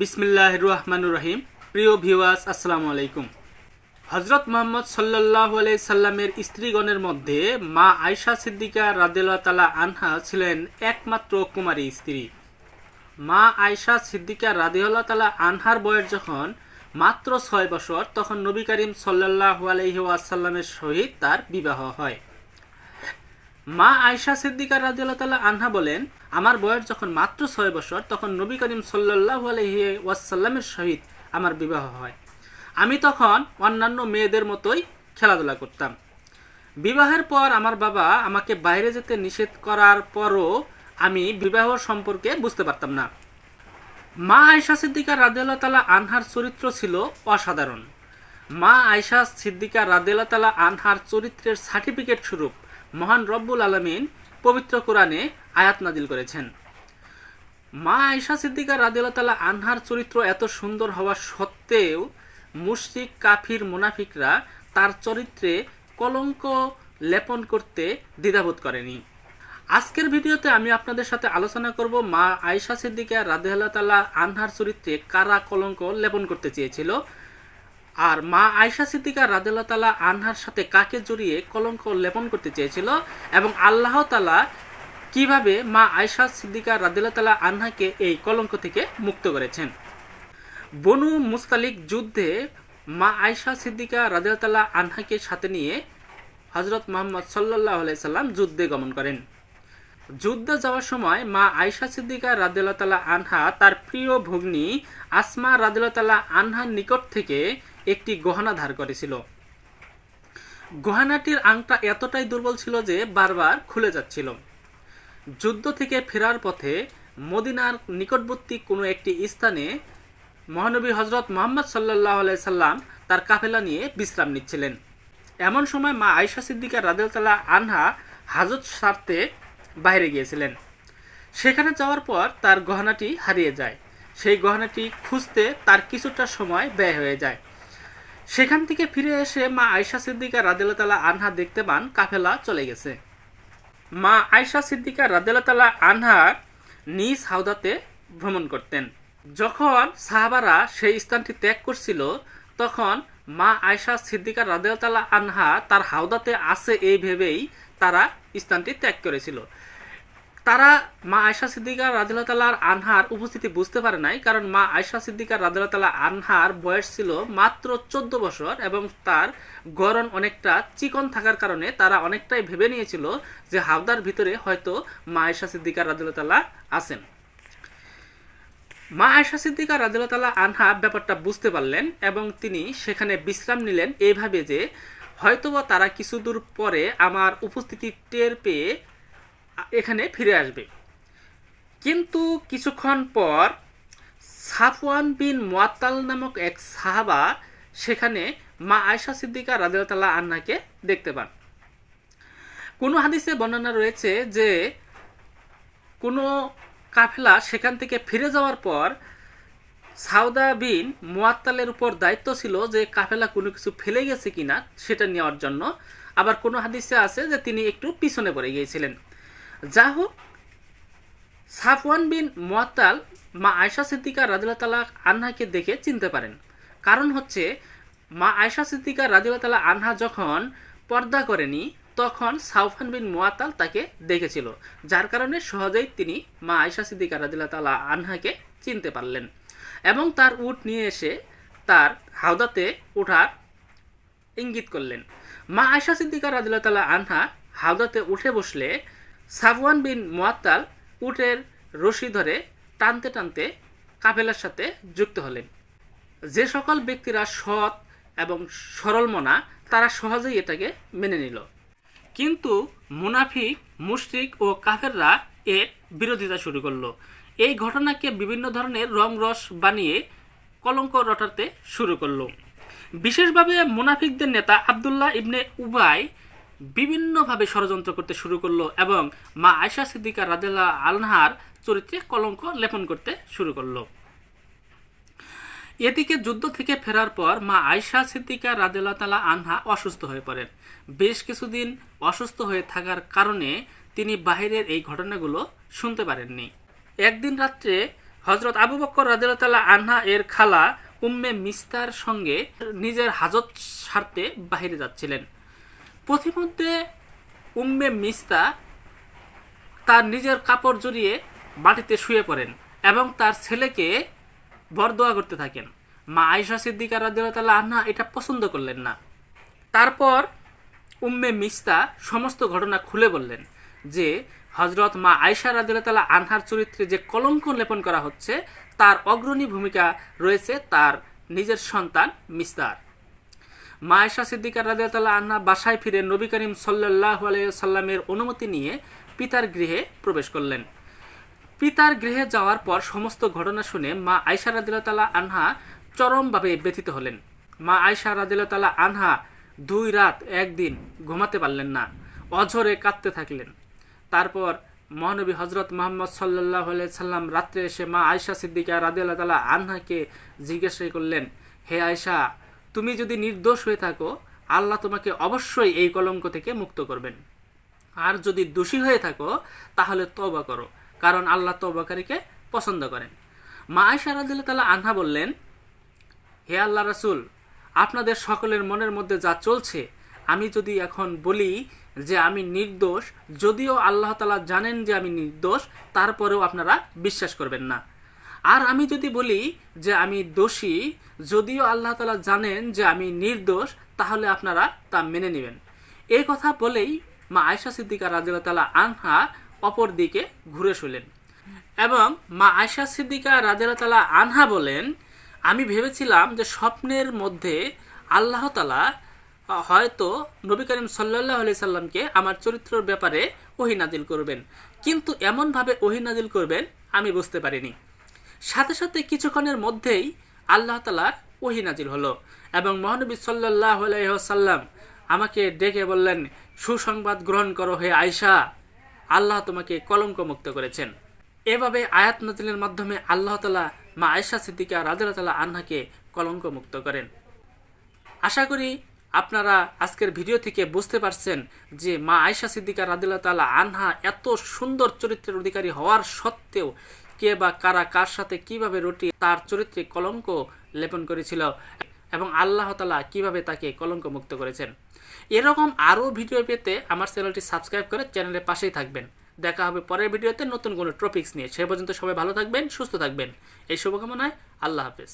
বিসমিল্লাহ রহমানুর রহিম। প্রিয় ভিউয়ার্স, আসসালামু আলাইকুম। হজরত মোহাম্মদ সাল্লাহ আলাই সাল্লামের স্ত্রীগণের মধ্যে মা আয়সা সিদ্দিকা রাদেলা তালা আনহা ছিলেন একমাত্র কুমারী স্ত্রী। মা আয়সা সিদ্দিকা রাদিউল্লাহ তালা আনহার বয়স যখন মাত্র ছয় বছর, তখন নবী করিম সাল্লাহ আলহি ওয়াসাল্লামের সহিত তার বিবাহ হয়। মা আয়সা সিদ্দিকা রাদিউল্লাহ তালা আনহা বলেন আমার বয়স যখন মাত্র ছয় বছর, তখন নবী করিম সাল্লাহ আলহি ওয়াসাল্লামের সহিত আমার বিবাহ হয়। আমি তখন অন্যান্য মেয়েদের মতোই খেলাধুলা করতাম। বিবাহের পর আমার বাবা আমাকে বাইরে যেতে নিষেধ করার পরও আমি বিবাহ সম্পর্কে বুঝতে পারতাম না। মা আয়সা সিদ্দিকা রাদেলা তালা আনহার চরিত্র ছিল অসাধারণ। মা আয়সা সিদ্দিকা রাদেলা তালা আনহার চরিত্রের সার্টিফিকেট স্বরূপ মহান রব্বুল আলমিন পবিত্র কোরআনে আয়াত নাজিল করেছেন। মা আয়সা সিদ্দিকা রাদিয়াল্লাহু তাআলা আনহার চরিত্র এত সুন্দর হওয়া সত্ত্বেও মুশরিক, কাফির, মুনাফিকরা তার চরিত্রে কলঙ্ক লেপন করতে দ্বিধাবোধ করেনি। আজকের ভিডিওতে আমি আপনাদের সাথে আলোচনা করব মা আয়সা সিদ্দিকা রাদিয়াল্লাহু তাআলা আনহার চরিত্রে কারা কলঙ্ক লেপন করতে চেয়েছিল আর মা আয়সা সিদ্দিকা রাদিয়াল্লাহু তাআলা আনহার সাথে কাকে জড়িয়ে কলঙ্ক লেপন করতে চেয়েছিল এবং আল্লাহ তালা কীভাবে মা আয়সা সিদ্দিকা রাদিল্লা তালা আনহাকে এই কলঙ্ক থেকে মুক্ত করেছেন? বনু মুস্তালিক যুদ্ধে মা আয়সা সিদ্দিকা রাদিল্লা তালা আনহাকে সাথে নিয়ে হজরত মোহাম্মদ সাল্লাহ সাল্লাম যুদ্ধে গমন করেন। যুদ্ধে যাওয়ার সময় মা আয়সা সিদ্দিকা রাদিল্লা তালা আনহা তার প্রিয় ভগ্নী আসমা রাদিল্লা তালা আনহার নিকট থেকে একটি গহনা ধার করেছিল। গহনাটির আংটা এতটাই দুর্বল ছিল যে বারবার খুলে যাচ্ছিল। যুদ্ধ থেকে ফেরার পথে মদিনার নিকটবর্তী কোনো একটি স্থানে মহানবী হজরত মোহাম্মদ সাল্লাহ সাল্লাম তার কাফেলা নিয়ে বিশ্রাম নিচ্ছিলেন। এমন সময় মা আয়সা সিদ্দিকা রাদেলতালা আনহা হাজত স্বার্থে বাইরে গিয়েছিলেন। সেখানে যাওয়ার পর তার গহনাটি হারিয়ে যায়। সেই গহনাটি খুঁজতে তার কিছুটা সময় ব্যয় হয়ে যায়। সেখান থেকে ফিরে এসে মা আয়সা সিদ্দিকা রাদেলতালা আনহা দেখতে পান, কাফেলা চলে গেছে। মা আয়সা সিদ্দিকা রাদেলাতালা আনহা নিজ হাওদাতে ভ্রমণ করতেন। যখন সাহাবারা সেই স্থানটি ত্যাগ করছিল, তখন মা আয়সা সিদ্দিকা রাদেলাতালা আনহা তার হাওদাতে আছে এই ভেবেই তারা স্থানটি ত্যাগ করেছিল। তারা মা আয়সা সিদ্দিকা রাদিল্লাহ আনহার উপস্থিতি বুঝতে পারে নাই, কারণ মা আয়সা সিদ্দিকা রাদিল্লাহ আনহার বয়স ছিল মাত্র চোদ্দ বছর এবং তার গরণ অনেকটা চিকন থাকার কারণে তারা অনেকটাই ভেবে নিয়েছিল যে হাওদার ভিতরে হয়তো মা আয়সা সিদ্দিকা রাদিল্লাহ আছেন। মা আয়সা সিদ্দিকা রাদিল্লাহ আনহা ব্যাপারটা বুঝতে পারলেন এবং তিনি সেখানে বিশ্রাম নিলেন এইভাবে যে হয়তোবা তারা কিছু দূর পরে আমার উপস্থিতি টের পেয়ে এখানে ফিরে আসবে। কিন্তু কিছুক্ষণ পর সাফওয়ান বিন মোয়াত্তাল নামক এক সাহাবা সেখানে মা আয়সা সিদ্দিকা রাদিয়াল্লাহ আন্নাকে দেখতে পান। কোনো হাদিসে বর্ণনা রয়েছে যে কোনো কাফেলা সেখান থেকে ফিরে যাওয়ার পর সাউদা বিন মোয়াত্তালের উপর দায়িত্ব ছিল যে কাফেলা কোনো কিছু ফেলে গেছে কিনা সেটা নেওয়ার জন্য। আবার কোনো হাদিসে আছে যে তিনি একটু পিছনে পড়ে গিয়েছিলেন। যা হোক সাফওয়ান বিন মোয়াত্তাল মা আয়সা সিদ্দিকা রাদিল্লা তালা আনহাকে দেখে চিনতে পারেন। কারণ হচ্ছে, মা আয়সা সিদ্দিকা রাদিল্লা তালা আনহা যখন পর্দা করেনি, তখন সাউফান বিন মোয়াতাল তাকে দেখেছিল। যার কারণে সহজেই তিনি মা আয়সা সিদ্দিকা রাদিল্লা তালা আনহাকে চিনতে পারলেন। এবং তার উট নিয়ে এসে তার হাওদাতে ওঠার ইঙ্গিত করলেন। মা আয়সা সিদ্দিকা রাদিল্লা তালা আনহা হাওদাতে উঠে বসলে সাফওয়ান বিন মোয়াত্তাল উটের রশি ধরে টানতে টানতে কাফেলার সাথে যুক্ত হলেন। যে সকল ব্যক্তিরা সৎ এবং সরল মনা, তারা সহজেই এটাকে মেনে নিল। কিন্তু মুনাফিক, মুশরিক ও কাফেররা এর বিরোধিতা শুরু করল। এই ঘটনাকে বিভিন্ন ধরনের রং রস বানিয়ে কলঙ্ক রটাতে শুরু করল। বিশেষভাবে মুনাফিকদের নেতা আবদুল্লাহ ইবনে উবাই বিভিন্নভাবে ষড়যন্ত্র করতে শুরু করল এবং মা আয়সা সিদ্দিকা রাদেলা আলহার চরিত্রে কলঙ্ক লেপন করতে শুরু করল। এদিকে যুদ্ধ থেকে ফেরার পর মা আয়সা সিদ্দিকা রাদেলা তালা আনহা অসুস্থ হয়ে পড়েন। বেশ কিছুদিন অসুস্থ হয়ে থাকার কারণে তিনি বাহিরের এই ঘটনাগুলো শুনতে পারেননি। একদিন রাত্রে হজরত আবু বক্কর রাদিয়াল্লাহু আনহা এর খালা উম্মে মিস্তার সঙ্গে নিজের হাজত সারতে বাহিরে যাচ্ছিলেন। পথিমধ্যে উম্মে মিস্তা তার নিজের কাপড় জড়িয়ে মাটিতে শুয়ে পড়েন এবং তার ছেলেকে বরদোয়া করতে থাকেন। মা আয়সা সিদ্দিকা রাদিয়াল্লাহু আনহা এটা পছন্দ করলেন না। তারপর উম্মে মিস্তা সমস্ত ঘটনা খুলে বললেন যে হজরত মা আয়সা রাদিল্লা আনহার চরিত্রে যে কলঙ্ক লেপন করা হচ্ছে, তার অগ্রণী ভূমিকা রয়েছে তার নিজের সন্তান মিস্তার। মা সিদ্দিকার সিদ্দিকা রাদিয়াল্লাহু আনহা বাসায় ফিরে নবী করিম সাল্লাহ সাল্লামের অনুমতি নিয়ে পিতার গৃহে প্রবেশ করলেন। পিতার গৃহে যাওয়ার পর সমস্ত ঘটনা শুনে মা আয়সা রাদিল্লা আনহা চরমভাবে ব্যথিত হলেন। মা আয়সা রাদিল্লা আনহা দুই রাত একদিন ঘুমাতে পারলেন না, অঝরে কাঁদতে থাকলেন। তারপর মহানবী হজরত মোহাম্মদ সাল্লাহ সাল্লাম রাত্রে এসে মা আয়সা সিদ্দিকা রাদিল্লা তালা আনহাকে জিজ্ঞাসা করলেন, হে আয়সা তুমি যদি নির্দোষ হয়ে থাকো, আল্লাহ তোমাকে অবশ্যই এই কলঙ্ক থেকে মুক্ত করবেন। আর যদি দোষী হয়ে থাকো, তাহলে তওবা করো, কারণ আল্লাহ তওবাকারীকে পছন্দ করেন। মা আয়সা রাদিল্লা তালা আনহা বললেন, হে আল্লাহ রাসুল, আপনাদের সকলের মনের মধ্যে যা চলছে, আমি যদি এখন বলি যে আমি নির্দোষ, যদিও আল্লাহ তালা জানেন যে আমি নির্দোষ, তারপরেও আপনারা বিশ্বাস করবেন না। আর আমি যদি বলি যে আমি দোষী, যদিও আল্লাহ তালা জানেন যে আমি নির্দোষ, তাহলে আপনারা তা মেনে নেবেন। এই কথা বলেই মা আয়সা সিদ্দিকা রাজিয়াল তালা আনহা অপর দিকে ঘুরে শুলেন। এবং মা আয়সা সিদ্দিকা রাজিয়াল তালা আনহা বলেন, আমি ভেবেছিলাম যে স্বপ্নের মধ্যে আল্লাহ তালা হয়তো নবী করিম সাল্লাহ আলি সাল্লামকে আমার চরিত্রের ব্যাপারে ওহি নাজিল করবেন। কিন্তু এমনভাবে ওহি নাজিল করবেন আমি বুঝতে পারিনি। সাথে সাথে কিছুক্ষণের মধ্যেই আল্লাহ তালার ওহি নাজিল হলো এবং মহানবী সাল্লাহ সাল্লাম আমাকে ডেকে বললেন, সুসংবাদ গ্রহণ করো হে আয়সা আল্লাহ তোমাকে কলঙ্ক মুক্ত করেছেন। এভাবে আয়াত নাজিলের মাধ্যমে আল্লাহ তালা মা আয়সা সিদ্দিকা রাজুল্লাহ তালা আনহাকে কলঙ্ক মুক্ত করেন। আশা করি আপনারা আজকের ভিডিও থেকে বুঝতে পারছেন যে মা আয়সা সিদ্দিকা রাদিল্লা তালা আনহা এত সুন্দর চরিত্রের অধিকারী হওয়ার সত্ত্বেও কে বা কারা কার সাথে কীভাবে রুটি তার চরিত্রে কলঙ্ক লেপন করেছিল এবং আল্লাহ তালা কীভাবে তাকে কলঙ্ক মুক্ত করেছেন। এরকম আরও ভিডিও পেতে আমার চ্যানেলটি সাবস্ক্রাইব করে চ্যানেলের পাশেই থাকবেন। দেখা হবে পরের ভিডিওতে নতুন কোনো টপিক্স নিয়ে। সে পর্যন্ত সবাই ভালো থাকবেন, সুস্থ থাকবেন। এই শুভকামনায় আল্লাহ হাফেজ।